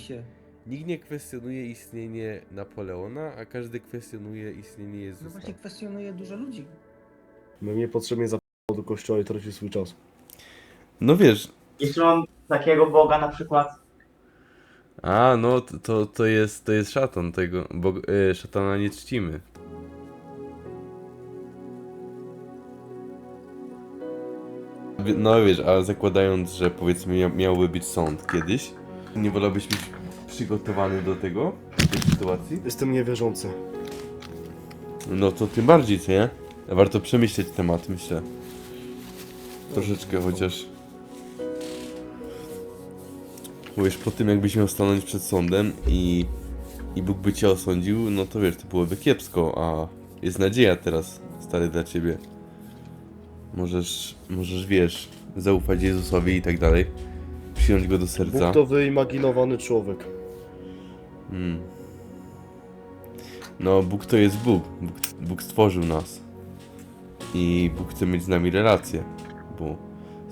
się. Nikt nie kwestionuje istnienie Napoleona, a każdy kwestionuje istnienie No Jezusa. właśnie kwestionuje dużo ludzi. My niepotrzebnie zapał do kościoła i traci swój czas. No wiesz, Jeśli mam takiego Boga na przykład, a no to- to, jest to jest szatan tego, bo e, szatana nie czcimy. No wiesz, a zakładając, że powiedzmy mia miałby być sąd kiedyś, nie wolałbyś być przygotowany do tego, do tej sytuacji? Jestem niewierzący. No to tym bardziej, co nie? Warto przemyśleć temat, myślę. Troszeczkę chociaż. Bo wiesz, po tym jakbyś miał stanąć przed sądem i, i Bóg by cię osądził, no to wiesz, to byłoby kiepsko, a jest nadzieja teraz, stary, dla ciebie. Możesz, możesz, wiesz, zaufać Jezusowi i tak dalej. Przyjąć go do serca. Bóg to wyimaginowany człowiek. Mm. No, Bóg to jest Bóg. Bóg. Bóg stworzył nas. I Bóg chce mieć z nami relację. Bo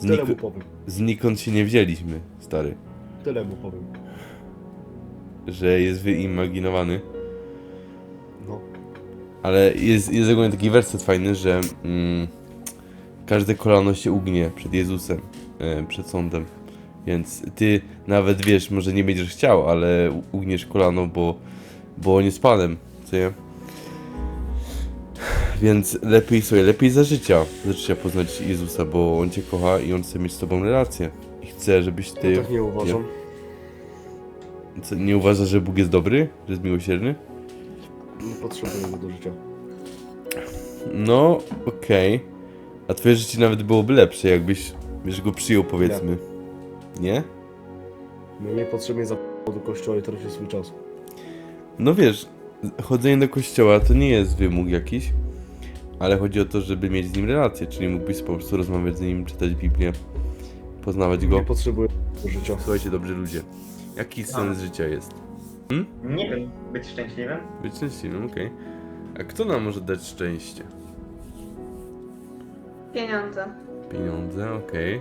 Tyle mu znik- powiem. znikąd się nie wzięliśmy, stary. Tyle mu powiem. Że jest wyimaginowany. No. Ale jest, jest ogólnie taki werset fajny, że mm, każde kolano się ugnie przed Jezusem, e, przed sądem. Więc ty nawet wiesz, może nie będziesz chciał, ale ugniesz kolano, bo, bo on jest Panem, co nie? Więc lepiej sobie, lepiej za życia, za życia poznać Jezusa, bo On cię kocha i On chce mieć z tobą relację. I chce, żebyś ty... Ja tak nie uważam. Co, nie uważasz, że Bóg jest dobry? Że jest miłosierny? Nie potrzebuję go do życia. No, okej. A twoje życie nawet byłoby lepsze, jakbyś wiesz, go przyjął, powiedzmy. Nie? My niepotrzebnie zapał do kościoła i traci swój czas. No wiesz, chodzenie do kościoła to nie jest wymóg jakiś, ale chodzi o to, żeby mieć z nim relację, czyli mógłbyś po prostu rozmawiać z nim, czytać Biblię, poznawać go. Nie potrzebuję do życia. Słuchajcie, dobrzy ludzie, jaki sens życia jest? nie wiem, być szczęśliwym. Być szczęśliwym, okej. A kto nam może dać szczęście? Pieniądze. Pieniądze, okej,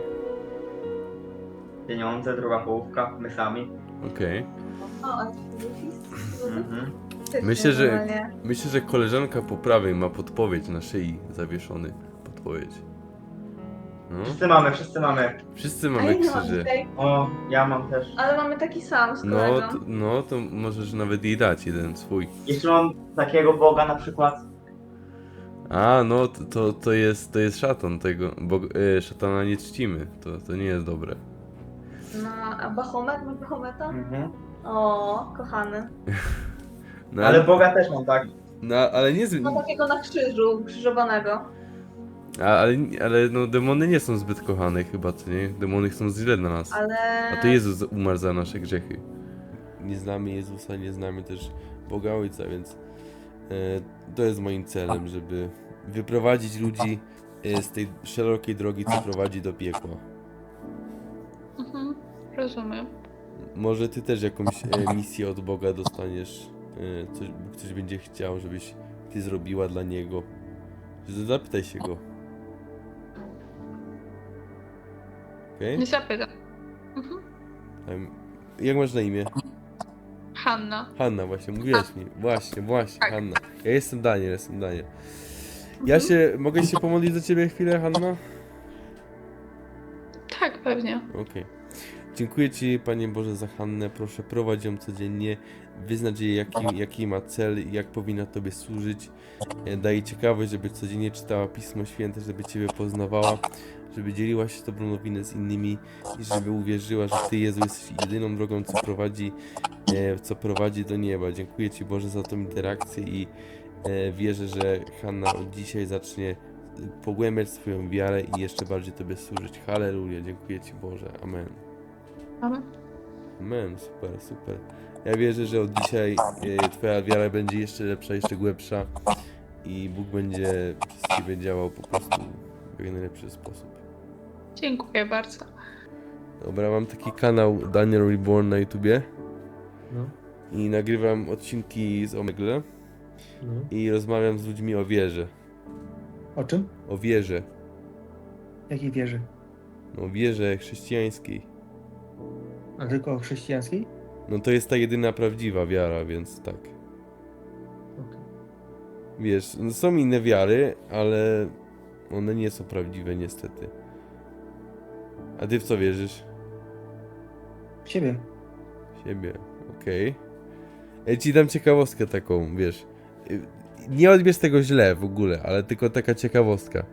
Pieniądze, druga połówka, my sami. okej. O, Mhm. Myślę, że myślę, że koleżanka po prawej ma podpowiedź na szyi zawieszony. Podpowiedź. No. Wszyscy mamy, wszyscy mamy. Wszyscy mamy mam krzyże. O, ja mam też. ale mamy taki sam z No kolegą. to, no to możesz nawet jej dać jeden swój. Jeśli mam takiego Boga na przykład, A, no to, to, to jest to jest szatan tego, bo e, szatana nie czcimy. To, to nie jest dobre. A Bahomet? Ma Bahometa? mhm. O, kochany. No, ale Boga też mam, tak? no, ale nie z, Ma takiego na krzyżu, krzyżowanego. a, ale, ale no demony nie są zbyt kochane chyba, co nie? Demony chcą źle na nas. Ale... A to Jezus umarł za nasze grzechy. Nie znamy Jezusa, nie znamy też Boga Ojca, więc e, to jest moim celem, żeby wyprowadzić ludzi e, z tej szerokiej drogi, co prowadzi do piekła. Mhm, rozumiem. Może ty też jakąś e, misję od Boga dostaniesz, e, coś, Bóg coś będzie chciał, żebyś ty zrobiła dla Niego. Zapytaj się Go. Okej? Nie zapytam. Mhm. Em, Jak masz na imię? Hanna. Hanna, właśnie, mówiłaś mi. Właśnie, właśnie, Tak. Hanna. Ja jestem Daniel, jestem Daniel. Ja się, mogę się pomodlić do ciebie chwilę, Hanna? Tak, pewnie. Okej. Dziękuję Ci, Panie Boże, za Hannę. Proszę, prowadź ją codziennie. Wyznacz jej, jaki, jaki ma cel jak powinna Tobie służyć. E, Daj ciekawość, żeby codziennie czytała Pismo Święte, żeby Ciebie poznawała, żeby dzieliła się dobrą nowinę z innymi i żeby uwierzyła, że Ty, Jezu, jesteś jedyną drogą, co prowadzi, e, co prowadzi do nieba. Dziękuję Ci, Boże, za tą interakcję i e, wierzę, że Hanna od dzisiaj zacznie pogłębiać swoją wiarę i jeszcze bardziej Tobie służyć. Halleluja, dziękuję Ci Boże, amen. Mamy? Amen, super, super. Ja wierzę, że od dzisiaj e, Twoja wiara będzie jeszcze lepsza, jeszcze głębsza i Bóg będzie przez Ciebie działał po prostu w jak najlepszy sposób. Dziękuję bardzo. Dobra, mam taki kanał Daniel Reborn na YouTubie No, i nagrywam odcinki z Omegle no. i rozmawiam z ludźmi o wierze. O czym? O wierze. Jakiej wierzy? No, wierze chrześcijańskiej. A tylko o chrześcijańskiej? No to jest ta jedyna prawdziwa wiara, więc tak. Okej. Wiesz, no są inne wiary, ale one nie są prawdziwe niestety. A ty w co wierzysz? W siebie. W siebie, okej. Ja ci dam ciekawostkę taką, wiesz. Y, Nie odbierz tego źle w ogóle, ale tylko taka ciekawostka.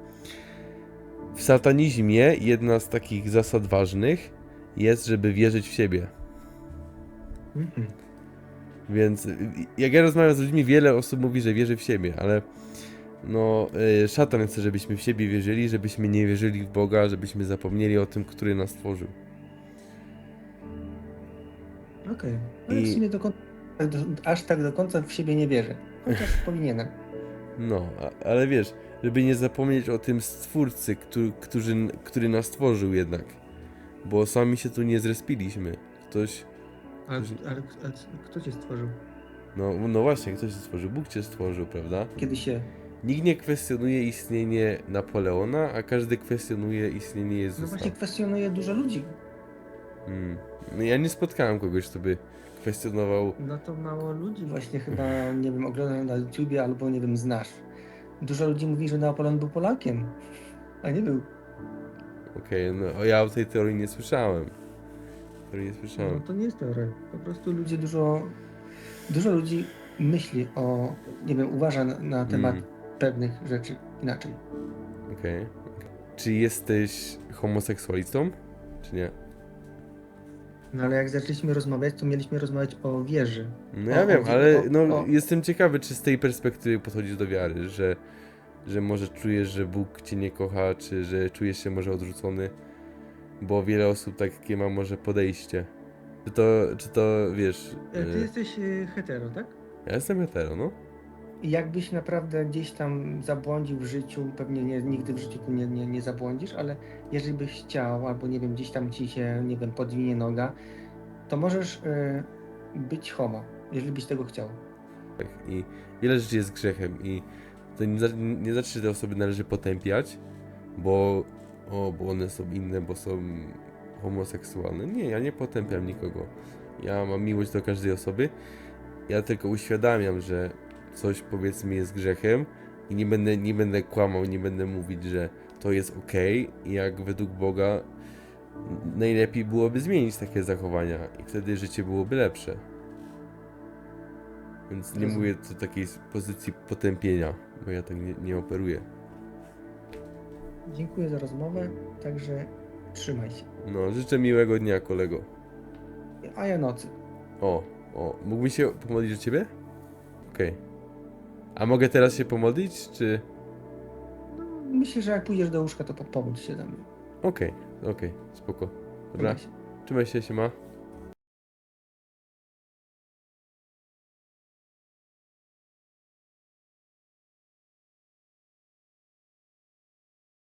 W satanizmie jedna z takich zasad ważnych jest, żeby wierzyć w siebie. Mhm. Więc y, jak ja rozmawiam z ludźmi, wiele osób mówi, że wierzy w siebie, ale no, y, szatan chce, żebyśmy w siebie wierzyli, żebyśmy nie wierzyli w Boga, żebyśmy zapomnieli o tym, który nas stworzył. Okej. Ale I- w sumie do końca, aż tak do końca w siebie nie wierzę. Chociaż powinienem. No, a, ale wiesz, żeby nie zapomnieć o tym stwórcy, który, którzy, który nas stworzył jednak. Bo sami się tu nie zrespiliśmy. Ktoś, Ale, ale, ale kto cię stworzył? no, no właśnie, ktoś się stworzył, Bóg cię stworzył, prawda? Kiedy się... Nikt nie kwestionuje istnienie Napoleona, a każdy kwestionuje istnienie No Jezusa. właśnie kwestionuje dużo ludzi. Mm. No ja nie spotkałem kogoś, kto by kwestionował. No to mało ludzi właśnie chyba, nie wiem, ogląda na YouTubie albo, nie wiem, znasz. Dużo ludzi mówi, że Napoleon był Polakiem, a nie był. Okej, no ja o tej teorii nie słyszałem. Teorii nie No słyszałem. to nie jest teoria. Po prostu ludzie dużo, dużo ludzi myśli o, nie wiem, uważa na, na temat Mm. pewnych rzeczy inaczej. Okej. Czy jesteś homoseksualistą? Czy nie? No ale jak zaczęliśmy rozmawiać, to mieliśmy rozmawiać o wierze. No ja O, wiem, ale o, no, o. jestem ciekawy, czy z tej perspektywy podchodzisz do wiary, że, że może czujesz, że Bóg cię nie kocha, czy że czujesz się może odrzucony, bo wiele osób takie ma może podejście. Czy to, czy to wiesz... E, Ty y, jesteś e, hetero, tak? Ja jestem hetero, no. I jakbyś naprawdę gdzieś tam zabłądził w życiu, pewnie nie, nigdy w życiu tu nie, nie, nie zabłądzisz, ale jeżeli byś chciał, albo nie wiem, gdzieś tam ci się, nie wiem, podwinie noga, to możesz e, być homo, jeżeli byś tego chciał. Tak, I wiele rzeczy jest grzechem i to nie, nie znaczy, że te osoby należy potępiać, bo, o, bo one są inne, bo są homoseksualne. Nie, ja nie potępiam nikogo. Ja mam miłość do każdej osoby. Ja tylko uświadamiam, że coś powiedzmy jest grzechem i nie będę, nie będę kłamał, nie będę mówić, że to jest ok. I jak według Boga najlepiej byłoby zmienić takie zachowania i wtedy życie byłoby lepsze. Więc nie mówię to takiej pozycji potępienia, bo ja tak nie, nie operuję. Dziękuję za rozmowę, także trzymaj się. No, życzę miłego dnia, kolego. A ja nocy. O, o, mógłbym się pomodlić do ciebie? Okej. A mogę teraz się pomodlić, czy... No, myślę, że jak pójdziesz do łóżka, to po- się za mnie. Okej, okej, spoko. Dobra, Trzymaj się. trzymaj się, siema.